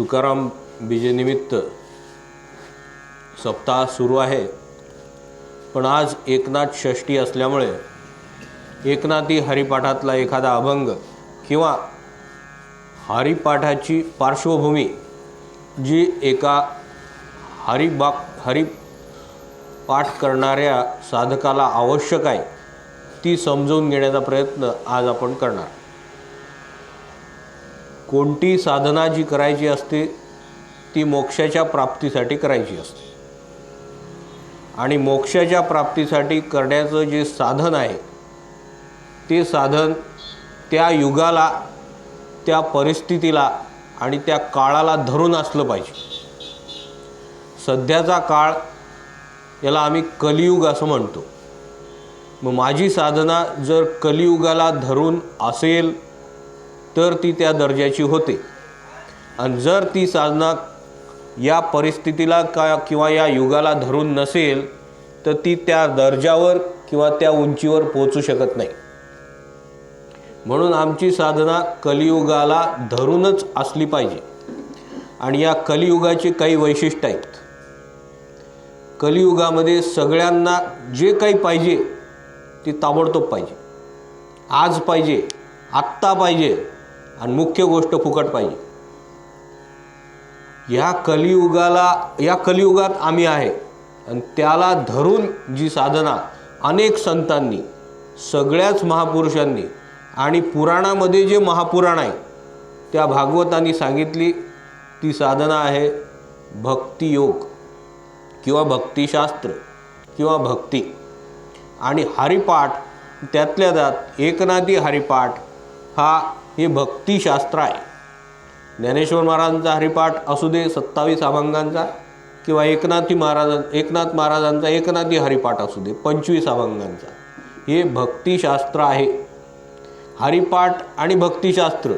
तुकाराम बीजेनिमित्त सप्ताह सुरू आहे. पण आज एकनाथ षष्ठी असल्यामुळे एकनाथी हरिपाठातला एखादा अभंग किंवा हरिपाठाची पार्श्वभूमी जी एका हरिबा हरिपाठ करणाऱ्या साधकाला आवश्यक आहे ती समजून घेण्याचा प्रयत्न आज आपण करणार. कोणती साधना जी करायची असते ती मोक्षाच्या प्राप्तीसाठी करायची असते. आणि मोक्षाच्या प्राप्तीसाठी करण्याचं जे साधन आहे ते साधन त्या युगाला त्या परिस्थितीला आणि त्या काळाला धरून असलं पाहिजे. सध्याचा काळ याला आम्ही कलियुग असं म्हणतो. मग माझी साधना जर कलियुगाला धरून असेल तर ती त्या दर्जाची होते. आणि जर ती साधना या परिस्थितीला का किंवा या युगाला धरून नसेल तर ती त्या दर्जावर किंवा त्या उंचीवर पोचू शकत नाही. म्हणून आमची साधना कलियुगाला धरूनच असली पाहिजे. आणि या कलियुगाची काही वैशिष्ट्य आहेत. कलियुगामध्ये सगळ्यांना जे काही पाहिजे ते ताबडतोब पाहिजे. आज पाहिजे आत्ता पाहिजे आणि मुख्य गोष्ट फुकट पाहिजे. या कलियुगाला या कलियुगात आम्ही आहे. आणि त्याला धरून जी साधना अनेक संतांनी सगळ्याच महापुरुषांनी आणि पुराणामध्ये जे महापुराण आहे त्या भागवतांनी सांगितली ती साधना आहे भक्तियोग किंवा भक्तिशास्त्र किंवा भक्ती. आणि हरिपाठ त्यातल्या त्यात एकनाथी हरिपाठ हा हे भक्तिशास्त्र आहे. ज्ञानेश्वर महाराजांचा हरिपाठ असू दे सत्तावीस अभंगांचा किंवा एकनाथी महाराजां एकनाथ महाराजांचा एकनाथी हरिपाठ असू दे पंचवीस अभंगांचा. हे भक्तिशास्त्र आहे. हरिपाठ आणि भक्तिशास्त्र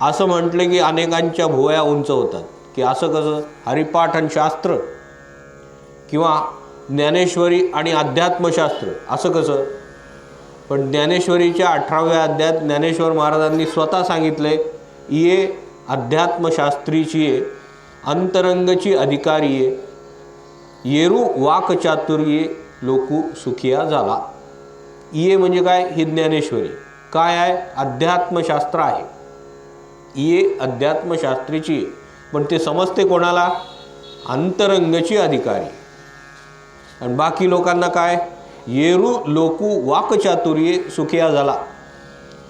असं म्हटलं की अनेकांच्या भुवया उंच होतात. की असं कसं? हरिपाठ आणि शास्त्र किंवा ज्ञानेश्वरी आणि अध्यात्मशास्त्र असं कसं? पण ज्ञानेश्वरीच्या अठराव्या अध्यात ज्ञानेश्वर महाराजांनी स्वतः सांगितले ये अध्यात्मशास्त्रीची ये अंतरंगची अधिकारी ये येरू वाकचातुर्ये लोकू सुखिया झाला. ये म्हणजे काय? ही ज्ञानेश्वरी. काय आहे? अध्यात्मशास्त्र आहे. ये अध्यात्मशास्त्रीची आहे पण ते समजते कोणाला? अंतरंगची अधिकारी. आणि बाकी लोकांना काय? येरू लोकू वाकचातुर्ये सुखिया झाला.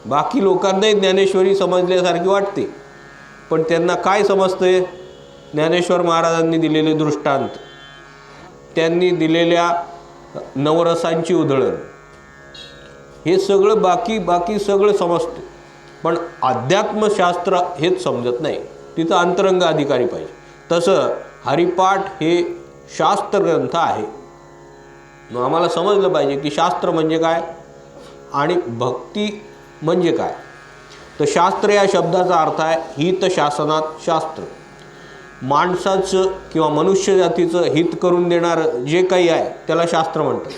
बाकी लोकांनाही ज्ञानेश्वरी समजल्यासारखी वाटते. पण त्यांना काय समजते ज्ञानेश्वर महाराजांनी दिलेले दृष्टांत. त्यांनी दिलेल्या नवरसांची उधळण. हे सगळं बाकी बाकी सगळं समजते पण अध्यात्मशास्त्र हेच समजत नाही. तिथं अंतरंग अधिकारी पाहिजे. तसं हरिपाठ हे शास्त्रग्रंथ आहे. मग आम्हाला समजलं पाहिजे की शास्त्र म्हणजे काय आणि भक्ती म्हणजे काय. तर शास्त्र या शब्दाचा अर्थ आहे हित शासनात शास्त्र. माणसाचं किंवा मनुष्य जातीचं हित करून देणारं जे काही आहे त्याला शास्त्र म्हणतात.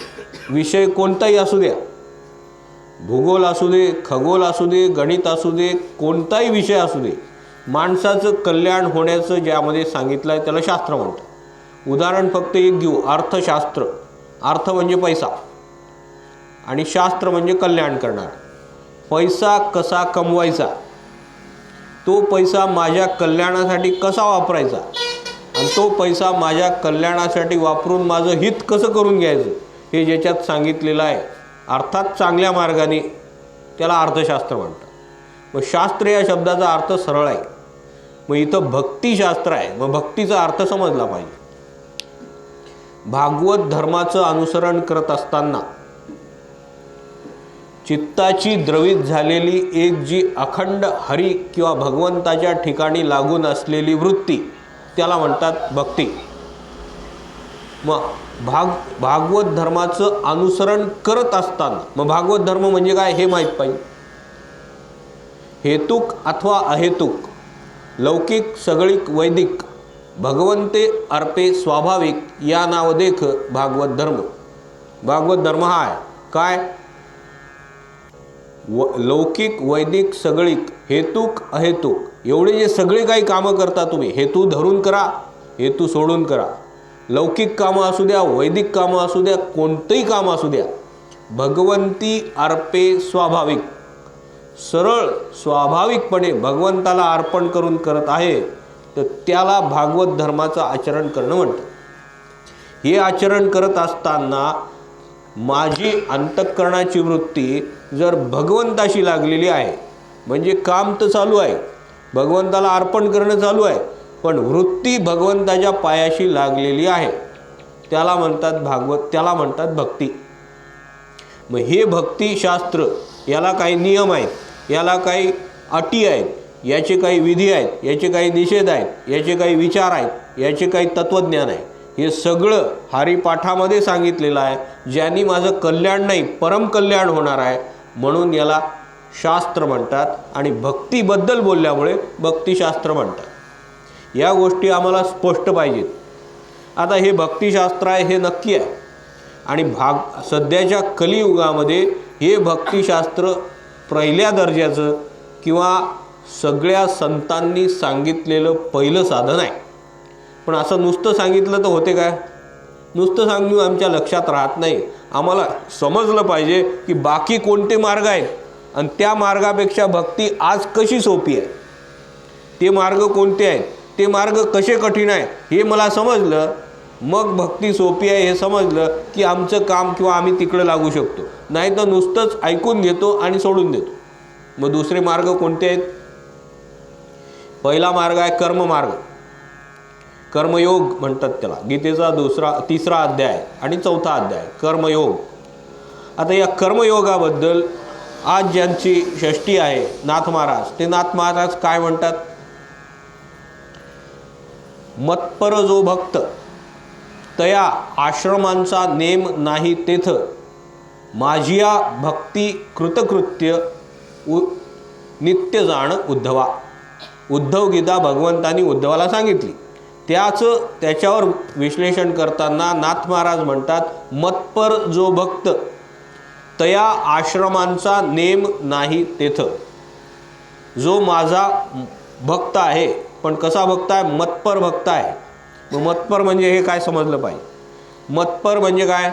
विषय कोणताही असू द्या. भूगोल असू दे खगोल असू दे गणित असू दे कोणताही विषय असू दे माणसाचं कल्याण होण्याचं ज्यामध्ये सांगितलं आहे त्याला शास्त्र म्हणतात. उदाहरण फक्त एक घेऊ अर्थशास्त्र. अर्थ म्हणजे पैसा. आणि शास्त्र म्हणजे कल्याण करणार. पैसा कसा कमवायचा? तो पैसा माझ्या कल्याणासाठी कसा वापरायचा? आणि तो पैसा माझ्या कल्याणासाठी वापरून माझं हित कसं करून घ्यायचं? हे ज्याच्यात सांगितलेलं आहे. अर्थात चांगल्या मार्गाने त्याला अर्थशास्त्र म्हणतात. मग शास्त्र या शब्दाचा अर्थ सरळ आहे. मग इथं भक्तिशास्त्र आहे. मग भक्तीचा अर्थ समजला पाहिजे. भागवत धर्माचं अनुसरण करत असताना चित्ताची द्रवित झालेली एक जी अखंड हरी किंवा भगवंताच्या ठिकाणी लागून असलेली वृत्ती त्याला म्हणतात भक्ती. मग भाग भागवत धर्माचं अनुसरण करत असताना मग भागवत धर्म म्हणजे काय हे माहीत पाहिजे? हेतुक अथवा अहेतुक लौकिक सगळीक वैदिक भगवंते अर्पे स्वाभाविक या नाव देख भागवत धर्म. भागवत धर्म हा आहे. काय? व लौकिक वैदिक सगळीक हेतुक अहेतुक. एवढे जे सगळे काही कामं करता तुम्ही हेतू धरून करा हेतू सोडून करा. लौकिक कामं असू द्या वैदिक कामं असू द्या कोणतंही काम असू द्या. भगवंती अर्पे स्वाभाविक. सरळ स्वाभाविकपणे भगवंताला अर्पण करून करत आहे. तर त्याला भागवत धर्माचं आचरण करणं म्हणतं हे आचरण करत असताना माझी अंतःकरणाची वृत्ती जर भगवंताशी लागलेली आहे म्हणजे काम तर चालू आहे भगवंताला अर्पण करणं चालू आहे पण वृत्ती भगवंताच्या पायाशी लागलेली आहे. त्याला म्हणतात भागवत त्याला म्हणतात भक्ती. मग हे भक्तीशास्त्र याला काही नियम आहेत याला काही अटी आहेत याचे काही विधी आहेत याचे काही निषेध आहेत याचे काही विचार आहेत याचे काही तत्त्वज्ञान आहे. हे सगळं हरिपाठामध्ये सांगितलेलं आहे. ज्यांनी माझं कल्याण नाही परम कल्याण होणार आहे म्हणून याला शास्त्र म्हणतात आणि भक्तीबद्दल बोलल्यामुळे भक्तिशास्त्र म्हणतात. या गोष्टी आम्हाला स्पष्ट पाहिजेत. आता हे भक्तिशास्त्र आहे हे नक्की आहे. आणि भाग सध्याच्या कलियुगामध्ये हे भक्तिशास्त्र पहिल्या दर्जाचं किंवा सगळ्या संतांनी सांगितलेलं पहिलं साधन आहे. पण असं नुसतं सांगितलं तर होते काय? नुसतं सांगून आमच्या लक्षात राहत नाही. आम्हाला समजलं पाहिजे की बाकी कोणते मार्ग आहेत आणि त्या मार्गापेक्षा भक्ती आज कशी सोपी आहे? ते मार्ग कोणते आहेत? ते मार्ग कसे कठीण आहे? हे मला समजलं. मग भक्ती सोपी आहे हे समजलं की आमचं काम किंवा आम्ही तिकडं लागू शकतो. नाही तर नुसतंच ऐकून घेतो आणि सोडून देतो. मग दुसरे मार्ग कोणते आहेत? पहिला मार्ग आहे कर्ममार्ग. कर्मयोग म्हणतात त्याला. गीतेचा दुसरा तिसरा अध्याय आणि चौथा अध्याय. कर्मयोग. आता या कर्मयोगाबद्दल आज ज्यांची षष्टी आहे नाथ महाराज ते नाथ महाराज काय म्हणतात? मत्पर जो भक्त तया आश्रमांचा नेम नाही तेथ माझिया भक्ती कृतकृत्य उ नित्य जाण उद्धवा. उद्धव गीता भगवंतांनी उद्धवाला सांगितली. त्याचं त्याच्यावर विश्लेषण करताना नाथ महाराज म्हणतात मतपर जो भक्त तया आश्रमांचा नेम नाही तेथं. जो माझा भक्त आहे पण कसा भक्त आहे? मतपर भक्त आहे. मग मतपर म्हणजे हे काय समजलं पाहिजे? मतपर म्हणजे काय?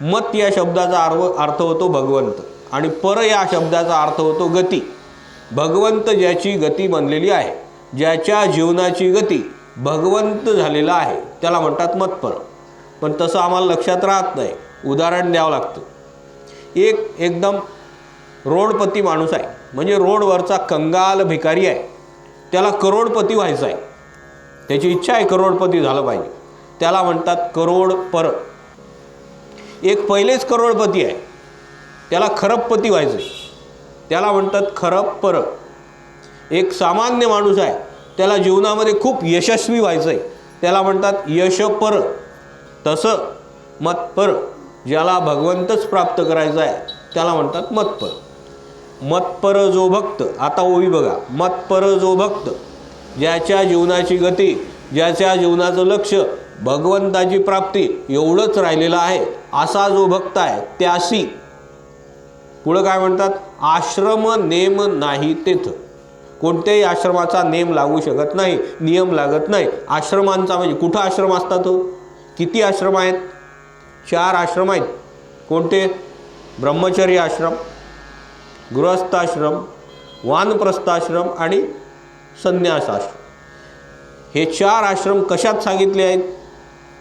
मत या शब्दाचा अर्थ अर्थ होतो भगवंत आणि पर या शब्दाचा अर्थ होतो गती. भगवंत ज्याची गती बनलेली आहे ज्याच्या जीवनाची गती भगवंत झालेला आहे त्याला म्हणतात मतपर. पण तसं आम्हाला लक्षात राहत नाही उदाहरण द्यावं लागतं. एक एकदम रोडपती माणूस आहे म्हणजे रोडवरचा कंगाल भिकारी आहे त्याला करोडपती व्हायचं आहे. त्याची इच्छा आहे करोडपती झालं पाहिजे. त्याला म्हणतात करोड पर एक पहिलेच करोडपती आहे त्याला खरबपती व्हायचं आहे. त्याला म्हणतात खरं पर. एक सामान्य माणूस आहे. त्याला जीवनामध्ये खूप यशस्वी व्हायचं आहे त्याला म्हणतात यशपर तसं मतपर ज्याला भगवंतच प्राप्त करायचं आहे त्याला म्हणतात मतपर मतपर जो भक्त आता ओवी बघा. मतपर जो भक्त ज्याच्या जीवनाची गती ज्याच्या जीवनाचं लक्ष भगवंताची प्राप्ती एवढंच राहिलेलं आहे असा जो भक्त आहे त्यासी पुढं काय म्हणतात? आश्रम नेम नाही तेथ. कोणत्याही आश्रमाचा नेम लागू शकत नाही नियम लागत नाही. आश्रमांचा म्हणजे कुठं आश्रम असतात तो? किती आश्रम आहेत? चार आश्रम आहेत. कोणते? ब्रह्मचर्य आश्रम गृहस्थाश्रम वानप्रस्थाश्रम आणि संन्यास आश्रम हे चार आश्रम कशात सांगितले आहेत?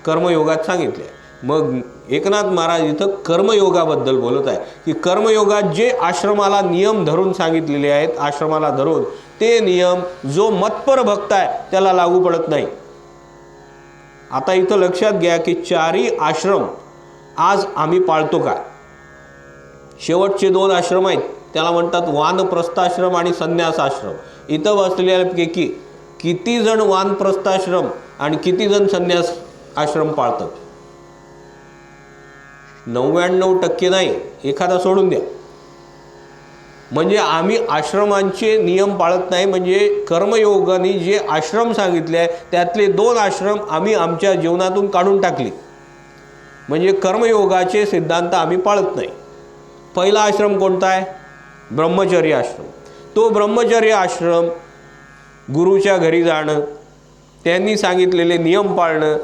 कर्मयोगात सांगितले आहे मग एकनाथ महाराज इथं कर्मयोगाबद्दल बोलत आहे. की कर्मयोगात जे आश्रमाला नियम धरून सांगितलेले आहेत आश्रमाला धरून ते नियम जो मतपर भक्त आहे त्याला लागू पडत नाही. आता इथं लक्षात घ्या की चारही आश्रम आज आम्ही पाळतो का? शेवटचे दोन आश्रम आहेत त्याला म्हणतात वानप्रस्थाश्रम आणि संन्यास आश्रम इथं बसलेल्यापैकी किती जण वानप्रस्थाश्रम आणि किती जण संन्यास आश्रम पाळतात? नव्याण्णव टक्के नाही एखादा सोडून द्या. म्हणजे आम्ही आश्रमांचे नियम पाळत नाही म्हणजे कर्मयोगाने जे आश्रम सांगितले आहे त्यातले दोन आश्रम आम्ही आमच्या जीवनातून काढून टाकले. म्हणजे कर्मयोगाचे सिद्धांत आम्ही पाळत नाही. पहिला आश्रम कोणता आहे? ब्रह्मचर्य आश्रम. तो ब्रह्मचर्य आश्रम गुरुच्या घरी जाणं त्यांनी सांगितलेले नियम पाळणं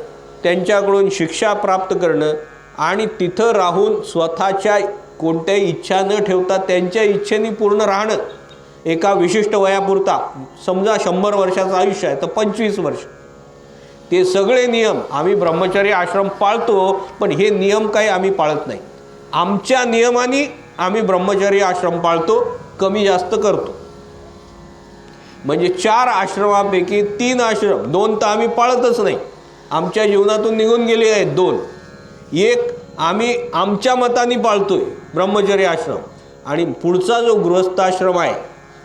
त्यांच्याकडून शिक्षा प्राप्त करणं आणि तिथं राहून स्वतःच्या कोणत्याही इच्छा न ठेवता त्यांच्या इच्छेने पूर्ण राहणं एका विशिष्ट वयापुरता. समजा शंभर वर्षाचं आयुष्य आहे तर पंचवीस वर्ष. ते सगळे नियम आम्ही ब्रह्मचर्य आश्रम पाळतो पण हे नियम काही आम्ही पाळत नाही. आमच्या नियमाने आम्ही ब्रह्मचर्य आश्रम पाळतो कमी जास्त करतो. म्हणजे चार आश्रमापैकी तीन आश्रम दोन तर आम्ही पाळतच नाही. आमच्या जीवनातून निघून गेले आहेत दोन. एक आम्ही आमच्या मताने आहे ब्रह्मचर्य आश्रम. आणि पुढचा जो गृहस्थाश्रम आहे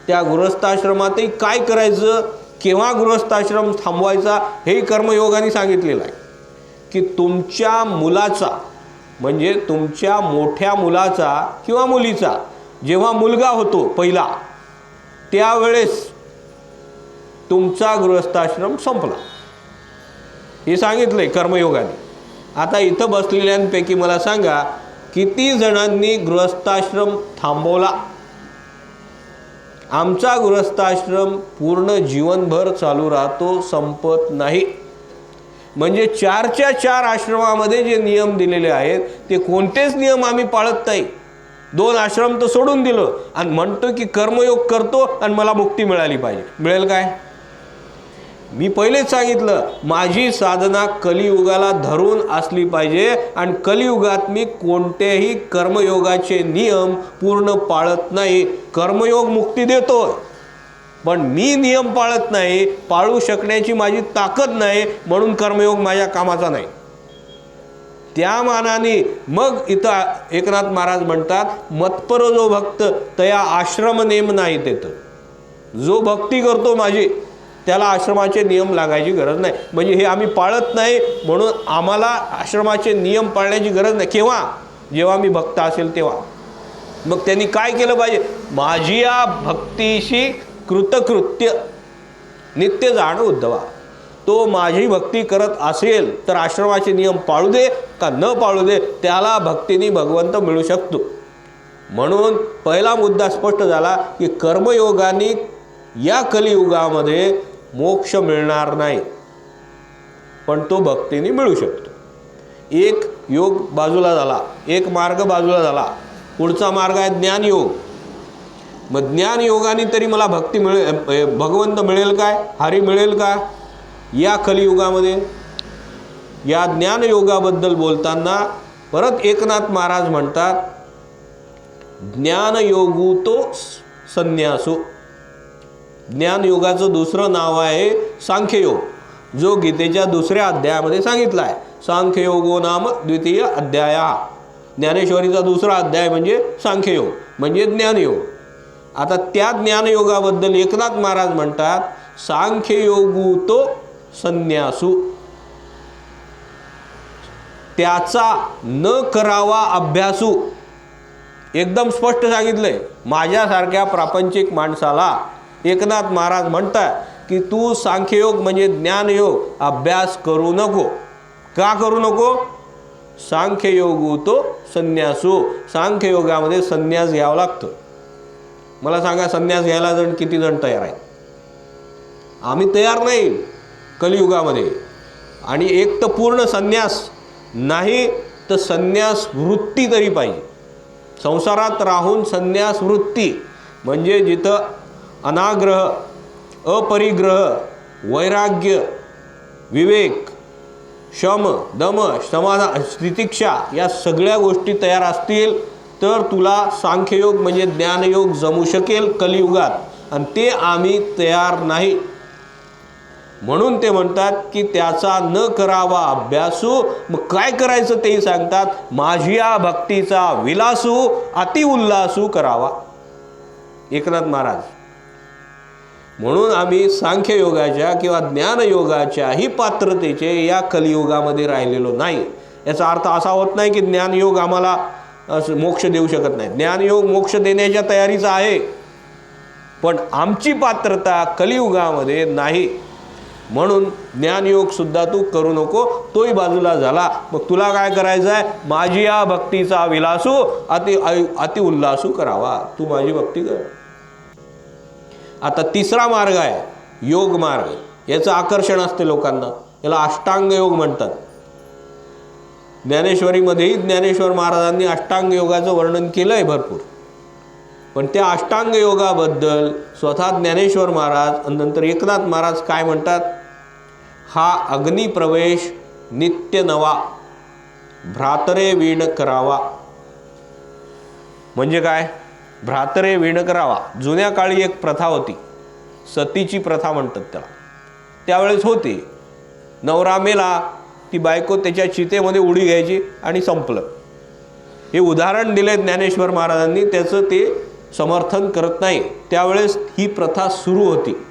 त्या गृहस्थाश्रमातही काय करायचं केव्हा गृहस्थाश्रम थांबवायचा हे कर्मयोगाने सांगितलेलं आहे. की तुमच्या मुलाचा म्हणजे तुमच्या मोठ्या मुलाचा किंवा मुलीचा जेव्हा मुलगा होतो पहिला त्यावेळेस तुमचा गृहस्थाश्रम संपला. हे सांगितलं आहे कर्मयोगाने. आता इथं बसलेल्यांपैकी मला सांगा किती जणांनी गृहस्थाश्रम थांबवला? आमचा गृहस्थाश्रम पूर्ण जीवनभर चालू राहतो संपत नाही. म्हणजे चारच्या चार आश्रमामध्ये जे नियम दिलेले आहेत ते कोणतेच नियम आम्ही पाळत नाही. दोन आश्रम तर सोडून दिलं आणि म्हणतो की कर्मयोग करतो आणि मला मुक्ती मिळाली पाहिजे. मिळेल काय? मी पहिलेच सांगितलं माझी साधना कलियुगाला धरून असली पाहिजे आणि कलियुगात मी कोणत्याही कर्मयोगाचे नियम पूर्ण पाळत नाही. कर्मयोग मुक्ती देतो पण मी नियम पाळत नाही पाळू शकण्याची माझी ताकद नाही म्हणून कर्मयोग माझ्या कामाचा नाही. त्या मानाने मग इथं एकनाथ महाराज म्हणतात मतपर जो भक्त तया आश्रम नेम नाही तेथं जो भक्ती करतो माझी त्याला आश्रमाचे नियम लागायची गरज नाही. म्हणजे हे आम्ही पाळत नाही म्हणून आम्हाला आश्रमाचे नियम पाळण्याची गरज नाही. केव्हा? जेव्हा मी भक्त असेल तेव्हा. मग त्यांनी काय केलं पाहिजे? माझी या भक्तीशी कृतकृत्य नित्य जाण उद्धवा. तो माझी भक्ती करत असेल तर आश्रमाचे नियम पाळू दे का न पाळू दे त्याला भक्तीने भगवंत मिळू शकतो. म्हणून पहिला मुद्दा स्पष्ट झाला की कर्मयोगाने या कलियुगामध्ये मोक्ष मिळणार नाही. पण तो भक्तीने मिळू शकतो. एक योग बाजूला झाला एक मार्ग बाजूला झाला. पुढचा मार्ग आहे ज्ञानयोग. मग ज्ञानयोगाने तरी मला भक्ती मिळे भगवंत मिळेल काय? हरी मिळेल का? या कलियुगामध्ये. या ज्ञानयोगाबद्दल बोलताना परत एकनाथ महाराज म्हणतात ज्ञानयोगू तो संन्यासो ज्ञानयोगाचं दुसरं नाव आहे सांख्ययोग जो गीतेच्या दुसऱ्या अध्यायामध्ये सांगितला आहे सांख्ययोगो नाम द्वितीय अध्याया. ज्ञानेश्वरीचा दुसरा अध्याय म्हणजे सांख्ययोग म्हणजे ज्ञानयोग. आता त्या ज्ञानयोगाबद्दल एकनाथ महाराज म्हणतात सांख्ययोगू तो संन्यासू. त्याचा न करावा अभ्यासू. एकदम स्पष्ट सांगितलंय माझ्यासारख्या प्रापंचिक माणसाला एकनाथ महाराज म्हणतात की तू सांख्ययोग म्हणजे ज्ञानयोग अभ्यास करू नको. का करू नको? सांख्ययोगू तो संन्यासू. सांख्ययोगामध्ये संन्यास घ्यावा लागतं. मला सांगा संन्यास घ्यायला जण किती जण तयार आहेत? आम्ही तयार नाही कलियुगामध्ये. आणि एक तर पूर्ण संन्यास नाही तर संन्यास वृत्ती तरी पाहिजे. संसारात राहून संन्यास वृत्ती म्हणजे जिथं अनाग्रह अपरिग्रह वैराग्य विवेक शम दम समाधान स्थितिक्षा या सगळ्या गोष्टी तयार असतील तर तुला सांख्ययोग म्हणजे ज्ञानयोग जमू शकेल कलियुगात. आणि ते आम्ही तयार नाही. म्हणून ते म्हणतात की त्याचा न करावा अभ्यासू. मग काय करायचं तेही सांगतात. माझ्या भक्तीचा विलासू अतिउल्लासू करावा. एकनाथ महाराज. म्हणून आम्ही सांख्ययोगाच्या किंवा ज्ञानयोगाच्याही पात्रतेचे या कलियुगामध्ये राहिलेलो नाही. याचा अर्थ असा होत नाही की ज्ञानयोग आम्हाला असं मोक्ष देऊ शकत नाही. ज्ञानयोग मोक्ष देण्याच्या तयारीचा आहे. पण आमची पात्रता कलियुगामध्ये नाही. म्हणून ज्ञानयोगसुद्धा तू करू नको. तोही बाजूला झाला. मग तुला काय करायचं आहे माझी या भक्तीचा विलासू अति अति उल्लासू करावा. तू माझी भक्ती कर. आता तिसरा मार्ग आहे योग मार्ग. याचं आकर्षण असते लोकांना. याला अष्टांग योग म्हणतात. ज्ञानेश्वरीमध्येही ज्ञानेश्वर महाराजांनी अष्टांग योगाचं वर्णन केलं आहे भरपूर. पण त्या अष्टांग योगाबद्दल स्वतः ज्ञानेश्वर महाराज आणि नंतर एकनाथ महाराज काय म्हणतात? हा अग्निप्रवेश नित्य नवा. भ्रातरे वीण करावा. म्हणजे काय? भ्रातरे वीण करावा. जुन्या काळी एक प्रथा होती. सतीची प्रथा म्हणतात त्याला. त्यावेळेस होती. नवरा मेला ती बायको त्याच्या चितेमध्ये उडी घ्यायची आणि संपलं. हे उदाहरण दिले ज्ञानेश्वर महाराजांनी. त्याचं ते समर्थन करत नाही. त्यावेळेस ही प्रथा सुरू होती.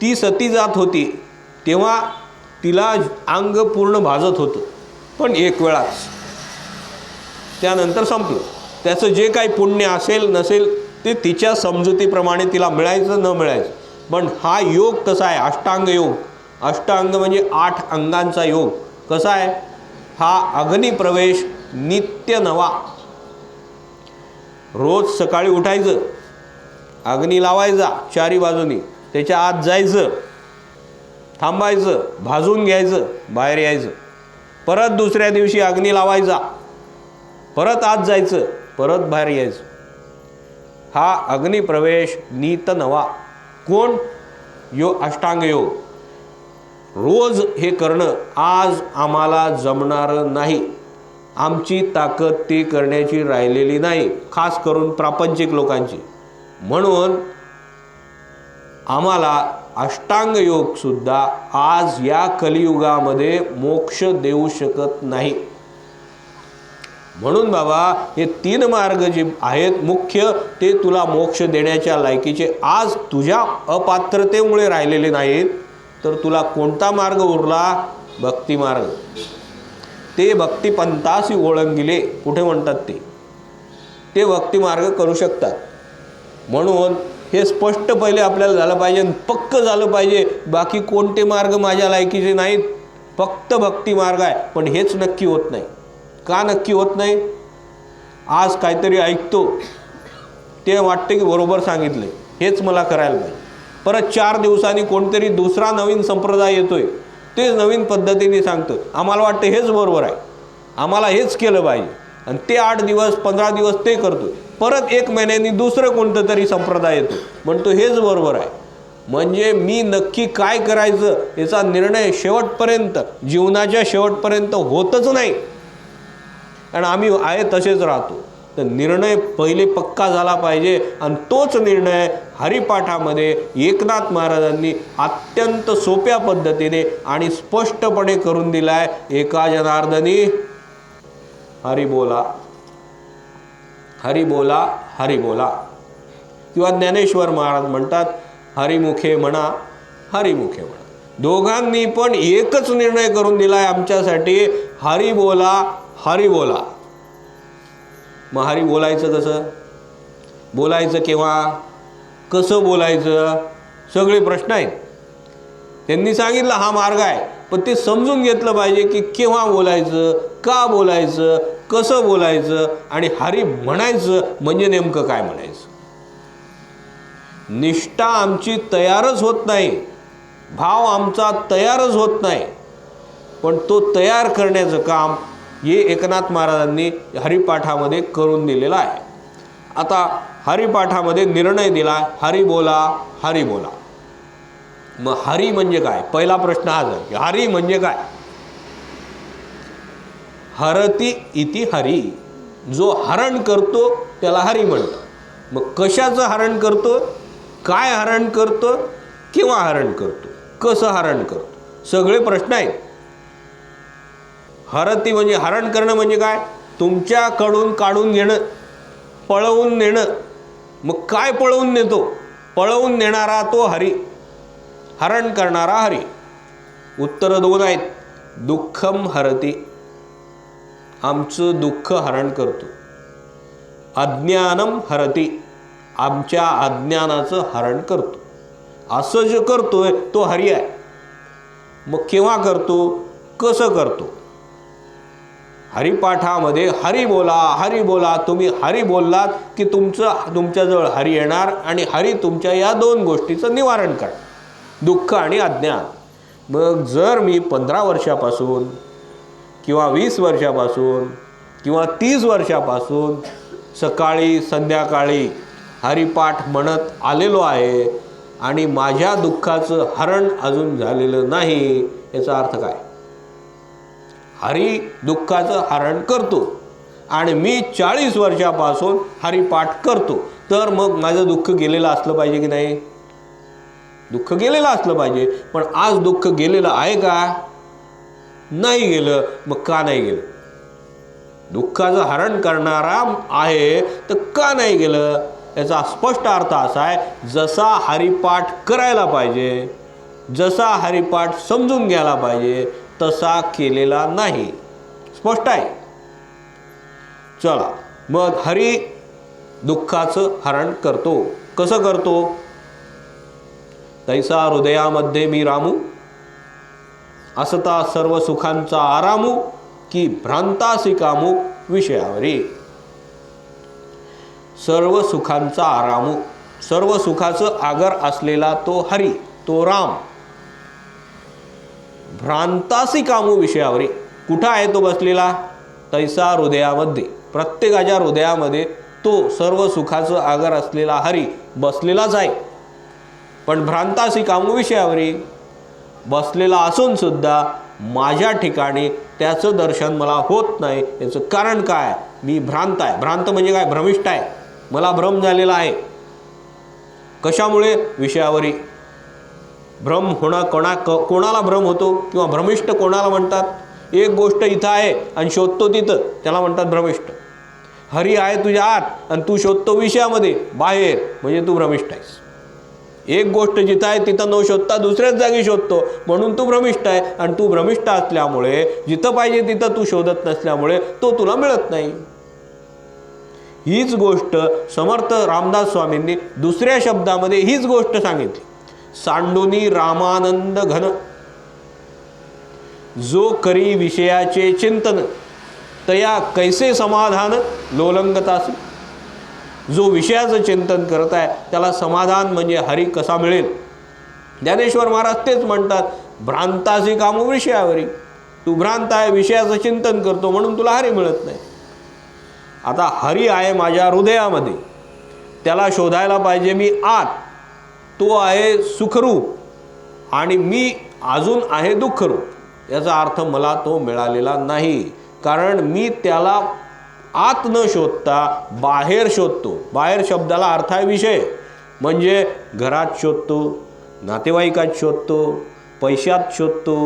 ती सती जात होती. तेव्हा तिला अंग पूर्ण भाजत होतं. पण एक वेळाच. त्यानंतर संपलं. त्याचं जे काही पुण्य असेल नसेल ते तिच्या समजुतीप्रमाणे तिला मिळायचं न मिळायचं. पण हा योग कसा आहे? अष्टांग योग. अष्टांग म्हणजे आठ अंगांचा योग. कसा आहे? हा अग्निप्रवेश नित्य नवा. रोज सकाळी उठायचं. अग्नी लावायचा चारी बाजूनी. त्याच्या आत जायचं. थांबायचं. भाजून घ्यायचं. बाहेर यायचं. परत दुसऱ्या दिवशी अग्नी लावायचा. परत आत जायचं. परत बाहेर यायचो. हा अग्निप्रवेश नीत नवा. कोण? यो अष्टांग योग. रोज हे करणं आज आम्हाला जमणारं नाही. आमची ताकद ते करण्याची राहिलेली नाही खास करून प्रापंचिक लोकांची. म्हणून आम्हाला अष्टांग योगसुद्धा आज या कलियुगामध्ये मोक्ष देऊ शकत नाही. म्हणून बाबा हे तीन मार्ग जे आहेत मुख्य ते तुला मोक्ष देण्याच्या लायकीचे आज तुझ्या अपात्रतेमुळे राहिलेले नाहीत. तर तुला कोणता मार्ग उरला? भक्तिमार्ग ते भक्तिपंथासी ओळंगिले कुठे म्हणतात ते? ते भक्तिमार्ग करू शकतात. म्हणून हे स्पष्ट पहिले आपल्याला झालं पाहिजे पक्क झालं पाहिजे. बाकी कोणते मार्ग माझ्या लायकीचे नाहीत? फक्त भक्तिमार्ग आहे. पण हेच नक्की होत नाही. का नक्की होत नाही? आज काहीतरी ऐकतो. ते वाटते की बरोबर सांगितले हेच मला करायला पाहिजे परत चार दिवसांनी कोणतरी दुसरा नवीन संप्रदाय येतोय. तेच नवीन पद्धतीने सांगतो आम्हाला वाटतं हेच बरोबर आहे. आम्हाला हेच केलं पाहिजे. आणि ते आठ दिवस पंधरा दिवस ते करतो परत एक महिन्यानी दुसरं कोणतं तरी संप्रदाय येतो म्हणतो हेच बरोबर आहे. म्हणजे मी नक्की काय करायचं याचा निर्णय शेवटपर्यंत जीवनाच्या शेवटपर्यंत होतच नाही. आणि आम्ही आहे तसेच राहतो. तर निर्णय पहिले पक्का झाला पाहिजे आणि तोच निर्णय हरिपाठामध्ये एकनाथ महाराजांनी अत्यंत सोप्या पद्धतीने आणि स्पष्टपणे करून दिला आहे एका जनार्दनी हरी बोला. हरी बोला हरी बोला. किंवा ज्ञानेश्वर महाराज म्हणतात हरिमुखे म्हणा हरिमुखे म्हणा. दोघांनी पण एकच निर्णय करून दिला आहे आमच्यासाठी. हरी बोला हरी बोला. मग हरी बोलायचं कसं? बोलायचं केव्हा? कसं बोलायचं? सगळे प्रश्न आहेत. त्यांनी सांगितलं हा मार्ग आहे. पण ते समजून घेतलं पाहिजे की केव्हा बोलायचं का बोलायचं कसं बोलायचं आणि हरी म्हणायचं म्हणजे नेमकं काय म्हणायचं? निष्ठा आमची तयारच होत नाही. भाव आमचा तयारच होत नाही. पण तो तयार करण्याचं काम हे एकनाथ महाराजांनी हरिपाठामध्ये करून दिलेलं आहे. आता हरिपाठामध्ये निर्णय दिला हरी बोला हरी बोला. मग हरी म्हणजे काय? पहिला प्रश्न हाच आहे हरी म्हणजे काय? हरती इति हरी. जो हरण करतो त्याला हरी म्हणतात. मग कशाचं हरण करतो? काय हरण करतो? किंवा हरण करतो? कसं हरण करतो? सगळे प्रश्न आहेत. हरती म्हणजे हरण करणं म्हणजे काय? तुमच्याकडून काढून घेणं पळवून नेणं. मग काय पळवून नेतो? पळवून नेणारा तो हरी हरण करणारा हरी. उत्तरं दोन आहेत. दुःखम हरती. आमचं दुःख हरण करतो. अज्ञानम हरती. आमच्या अज्ञानाचं हरण करतो. असं जे करतोय तो हरी आहे. मग केव्हा करतो? कसं करतो? हरिपाठामध्ये हरी बोला हरी बोला तुम्ही हरी बोललात की तुमचं तुमच्याजवळ हरी येणार आणि हरी तुमच्या या दोन गोष्टीचं निवारण करणार दुःख आणि अज्ञान. मग जर मी पंधरा वर्षापासून किंवा वीस वर्षापासून किंवा तीस वर्षापासून सकाळी संध्याकाळी हरिपाठ म्हणत आलेलो आहे आणि माझ्या दुःखाचं हरण अजून झालेलं नाही याचा अर्थ काय? हरी दुःखाचं हरण करतो. आणि मी चाळीस वर्षापासून हरिपाठ करतो. तर मग माझं दुःख गेलेलं असलं पाहिजे की नाही? दुःख गेलेलं असलं पाहिजे. पण आज दुःख गेलेलं आहे का? नाही गेलं मग का नाही गेलं? दुःखाचं हरण करणारा आहे तर का नाही गेलं? याचा स्पष्ट अर्थ असा आहे जसा हरिपाठ करायला पाहिजे जसा हरिपाठ समजून घ्यायला पाहिजे तसा केलेला नाही. स्पष्ट आहे? चला मग हरी दुःखाचं हरण करतो. कसं करतो? तैसा हृदयामध्ये मी रामू. असता सर्व सुखांचा आरामू की भ्रांतासी कामू विषयावरी. सर्व सुखांचा आरामू सर्व सुखाचं आगर असलेला तो हरी तो राम. भ्रांतासी कामू विषयावरी. कुठं आहे तो बसलेला? तैसा हृदयामध्ये. प्रत्येकाच्या हृदयामध्ये तो सर्व सुखाचं आगर असलेला हरी बसलेलाच आहे. पण भ्रांतासी कामू विषयावरी बसलेला असून सुद्धा माझ्या ठिकाणी त्याचं दर्शन मला होत नाही. याचं कारण काय? मी भ्रांत आहे. भ्रांत म्हणजे काय? भ्रमिष्ट आहे. मला भ्रम झालेला आहे. कशामुळे? विषयावरी. भ्रम होणं कोणा क कोणाला भ्रम होतो? किंवा भ्रमिष्ट कोणाला म्हणतात? एक गोष्ट इथं आहे आणि शोधतो तिथं. त्याला म्हणतात भ्रमिष्ट हरी आहे तुझ्या आत आणि तू शोधतो विषयामध्ये. बाहेर. म्हणजे तू भ्रमिष्ट आहेस. एक गोष्ट जिथं आहे तिथं न शोधता दुसऱ्याच जागी शोधतो. म्हणून तू भ्रमिष्ट आहे आणि तू भ्रमिष्ट असल्यामुळे जिथं पाहिजे तिथं तू शोधत नसल्यामुळे तो तुला मिळत नाही. हीच गोष्ट समर्थ रामदास स्वामींनी दुसऱ्या शब्दामध्ये हीच गोष्ट सांगितली. सांडुनी रामानंद घन. जो करी विषयाचे चिंतन तया कैसे समाधान लोलंगतास जो विषयाचं चिंतन करत आहे त्याला समाधान म्हणजे हरी कसा मिळेल? ज्ञानेश्वर महाराज तेच म्हणतात भ्रांतासी काम विषयावरी. तू भ्रांत आहे विषयाचं चिंतन करतो म्हणून तुला हरी मिळत नाही. आता हरी आहे माझ्या हृदयामध्ये. त्याला शोधायला पाहिजे मी आत. तो आहे सुखरूप आणि मी अजून आहे दुःखरूप याचा अर्थ मला तो मिळालेला नाही. कारण मी त्याला आत न शोधता बाहेर शोधतो. बाहेर शब्दाला अर्थ आहे विषय. म्हणजे घरात शोधतो नातेवाईकात शोधतो पैशात शोधतो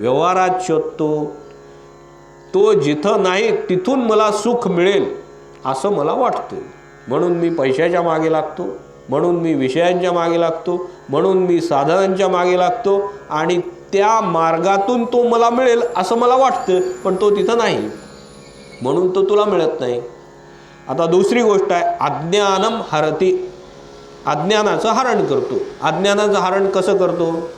व्यवहारात शोधतो. तो जिथं नाही तिथून मला सुख मिळेल असं मला वाटतं म्हणून मी पैशाच्या मागे लागतो. म्हणून मी विषयांच्या मागे लागतो म्हणून मी साधनांच्या मागे लागतो आणि त्या मार्गातून तो मला मिळेल असं मला वाटतं पण तो तिथं नाही. म्हणून तो तुला मिळत नाही. आता दुसरी गोष्ट आहे अज्ञानम हरती. अज्ञानाचं हरण करतो. अज्ञानाचं हरण कसं करतो?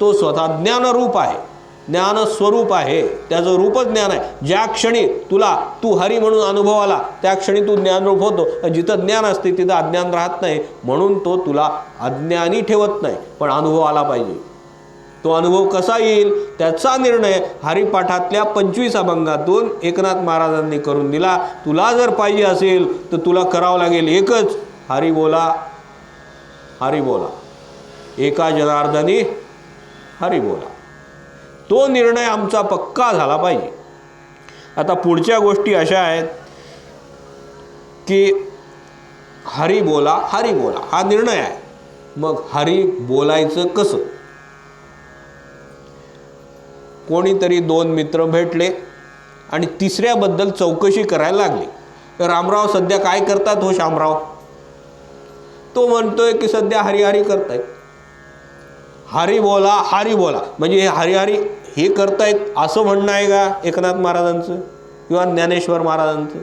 तो स्वतः ज्ञानरूप आहे. ज्ञानस्वरूप आहे. त्याचं रूपच ज्ञान आहे. ज्या क्षणी तुला तू हरी म्हणून अनुभव आला त्या क्षणी तू ज्ञानरूप होतो. जिथं ज्ञान असते तिथं अज्ञान राहत नाही. म्हणून तो तुला अज्ञानी ठेवत नाही. पण अनुभव आला पाहिजे. तो अनुभव कसा येईल? त्याचा निर्णय हरिपाठातल्या पंचवीस अभंगातून एकनाथ महाराजांनी करून दिला. तुला जर पाहिजे असेल तर तुला करावं लागेल एकच. हरी बोला. हरी बोला. एका जनार्दनी हरी बोला. तो निर्णय आमचा पक्का झाला पाहिजे. आता पुढच्या गोष्टी अशा आहेत की हरी बोला हरी बोला हा निर्णय आहे. मग हरी बोलायचं कसं? कोणीतरी दोन मित्र भेटले आणि तिसऱ्याबद्दल चौकशी करायला लागली. तर रामराव सध्या काय करतात हो शामराव? तो म्हणतोय की सध्या हरिहरी करतायत. हरी बोला हरी बोला. म्हणजे हे हरिहरी हे करतायत असं म्हणणं आहे का एकनाथ महाराजांचं? किंवा ज्ञानेश्वर महाराजांचं?